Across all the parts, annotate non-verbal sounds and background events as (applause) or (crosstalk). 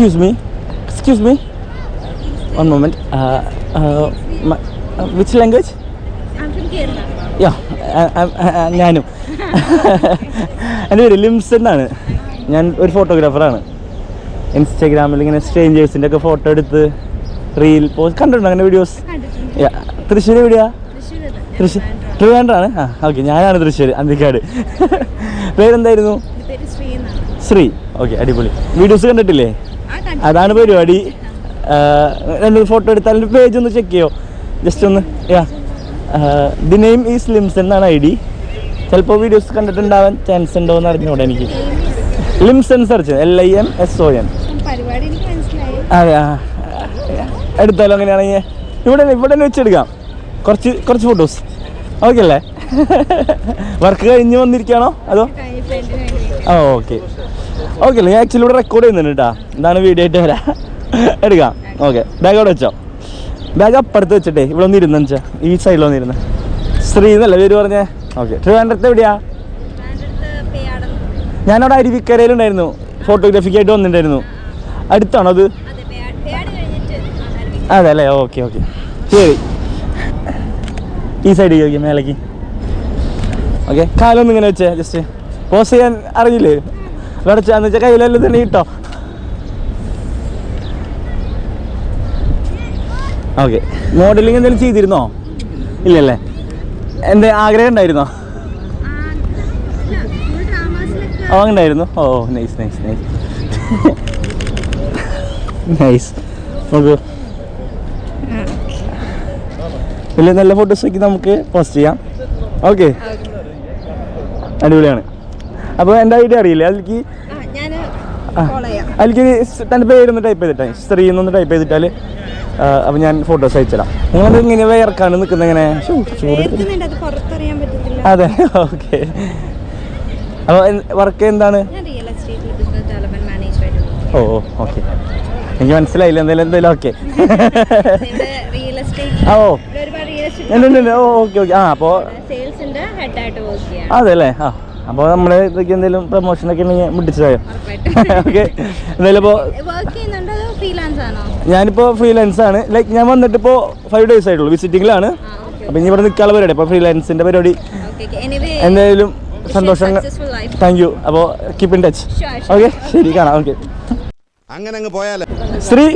Excuse me excuse me one moment which language. Yeah ഞാനും. (laughs) എന്റെ പേര് ലിംസ് എന്നാണ് ഞാൻ ഒരു ഫോട്ടോഗ്രാഫറാണ് ഇൻസ്റ്റാഗ്രാമിൽ ഇങ്ങനെ സ്ട്രേഞ്ചേഴ്സിന്റെ ഒക്കെ ഫോട്ടോ എടുത്ത് റീൽ പോസ്റ്റ് കണ്ടിട്ടുണ്ട് അങ്ങനെ വീഡിയോസ് തൃശ്ശൂർ എവിടെയാ. തൃശ്ശൂർ ട്രിവാൻഡ്രം. ട്രിവാൻഡ്രാണ് ആ ഓക്കെ ഞാനാണ് തൃശ്ശൂർ അന്തിക്കാട്. (laughs) പേരെന്തായിരുന്നു? ശ്രീ ഓക്കെ അടിപൊളി. വീഡിയോസ് കണ്ടിട്ടില്ലേ. അതാണ് പരിപാടി. രണ്ടു ഫോട്ടോ എടുത്താൽ പേജ് ഒന്ന് ചെക്ക് ചെയ്യോ? ജസ്റ്റ് ഒന്ന് yeah the name is Limson എന്നാണ് ഐ ഡി. ചിലപ്പോൾ വീഡിയോസ് കണ്ടിട്ടുണ്ടാവാൻ ചാൻസ് ഉണ്ടോ എന്ന് അറിഞ്ഞൂടെ എനിക്ക്. Limson search L I M S O N അതെ ആ എടുത്താലോ അങ്ങനെയാണെങ്കിൽ. ഇവിടെ ഇവിടെ തന്നെ വെച്ചെടുക്കാം. കുറച്ച് കുറച്ച് ഫോട്ടോസ് ഓക്കെ അല്ലേ? (laughs) വർക്ക് കഴിഞ്ഞ് വന്നിരിക്കുകയാണോ? അതോ? ആ ഓക്കെ ഓക്കെ അല്ലേ ആക്ച്വലി ഇവിടെ റെക്കോർഡ് ചെയ്യുന്നുണ്ട് കേട്ടോ എന്താണ് വീഡിയോ ആയിട്ട് വരാം? എടുക്കാം. ഓക്കെ ബാഗ് അവിടെ വെച്ചോ. ബാഗ് അപ്പുറത്ത് വെച്ചിട്ടേ ഇവിടെ ഒന്ന് ഇരുന്ന് വെച്ചാ ഈ സൈഡിൽ ഒന്ന് ശ്രീ എന്നല്ലേ പേര് പറഞ്ഞേ? ഓക്കെ ട്രിവാൻഡ്രത്ത് എവിടെയാ? ഞാനവിടെ അരുവിക്കരയിലുണ്ടായിരുന്നു. ഫോട്ടോഗ്രാഫിക്കായിട്ട് വന്നിട്ടുണ്ടായിരുന്നു. അടുത്താണോ അത്? അതെ അല്ലേ ഓക്കെ ഓക്കെ ശരി. ഈ സൈഡ് ചോദിക്കാം മേലേക്ക്. ഓക്കെ കാലൊന്നും ഇങ്ങനെ വെച്ചേ ജസ്റ്റ് പോസ് ചെയ്യാൻ അറിയില്ലേ വരച്ചാന്ന് വെച്ചാൽ കയ്യിലെല്ലാം തന്നെ കിട്ടോ ഓക്കെ മോഡലിംഗ് എന്തെങ്കിലും ചെയ്തിരുന്നോ? ഇല്ലല്ലേ. എന്റെ ആഗ്രഹം ഉണ്ടായിരുന്നോ? ഓ ഉണ്ടായിരുന്നു. ഓ നൈസ് നൈസ് നൈസ് നൈസ് നോക്കൂ. വലിയ നല്ല ഫോട്ടോസ് ഒക്കെ നമുക്ക് പോസ്റ്റ് ചെയ്യാം. ഓക്കെ അടിപൊളിയാണ്. അപ്പോൾ എന്റെ ഐഡിയ അറിയില്ല? അതിലേക്ക് അതിലേക്ക് തന്റെ പേരൊന്ന് ടൈപ്പ് ചെയ്തിട്ടേ സ്ത്രീ എന്നൊന്ന് ടൈപ്പ് ചെയ്തിട്ടാൽ അപ്പോൾ ഞാൻ ഫോട്ടോസ് അയച്ചുതരാം. നിങ്ങളത് ഇങ്ങനെ വേർക്കാണ് നിൽക്കുന്നത് ഇങ്ങനെ ചൂട് അത് ഓക്കെ. അപ്പോൾ വർക്ക് എന്താണ്? ഓ ഓക്കെ. എനിക്ക് മനസ്സിലായില്ല എന്തായാലും എന്തായാലും ഓക്കെ. ഓ. ഉണ്ട് ഉണ്ട്, ഓക്കെ ഓക്കെ. ആ അപ്പോൾ ചെയ്യാം. അതെ അല്ലേ? ആ. അപ്പോൾ നമ്മൾ ഇതൊക്കെ എന്തെങ്കിലും പ്രൊമോഷനൊക്കെ ഉണ്ടെങ്കിൽ മുട്ടിച്ചതായോ ഓക്കെ (laughs) എന്തായാലും ഇപ്പോൾ ഞാനിപ്പോൾ ഫ്രീലാൻസ് ആണ്? ലൈക്ക് ഞാൻ വന്നിട്ട് ഇപ്പോൾ ഫൈവ് ഡേയ്സ് ആയിട്ടുള്ളൂ വിസിറ്റിംഗിലാണ് അപ്പം ഇനി ഇവിടെ നിൽക്കാനുള്ള പരിപാടി. അപ്പോൾ ഫ്രീലാൻസിന്റെ പരിപാടി. ഓക്കെ എനിവേ എന്തായാലും സന്തോഷം. താങ്ക് യു അപ്പോൾ കീപ്പ് ഇൻ ടച്ച്. ഓക്കെ ശരി കാണാം. ഓക്കെ അങ്ങനെ അങ്ങ് പോയാലേ? ശ്രീ?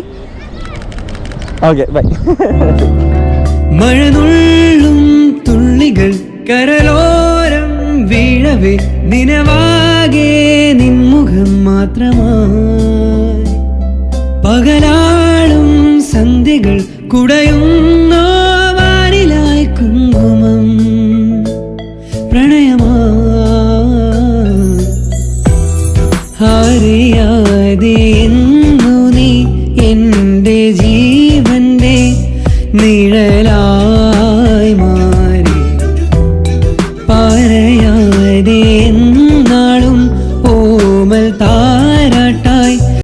ഓക്കെ ബൈ മഴനുള്ളും തുള്ളികൾ കരലോരം വരവേ നിലവാകെ നിൻമുഖം മാത്രമായി. പകലാളും സന്ധ്യകൾ കുടയും കുങ്കുമം പ്രണയമാരിയാതെ എന്നുനി എന്റെ ജീവന്റെ നിഴലായി മാറി. പറയ di.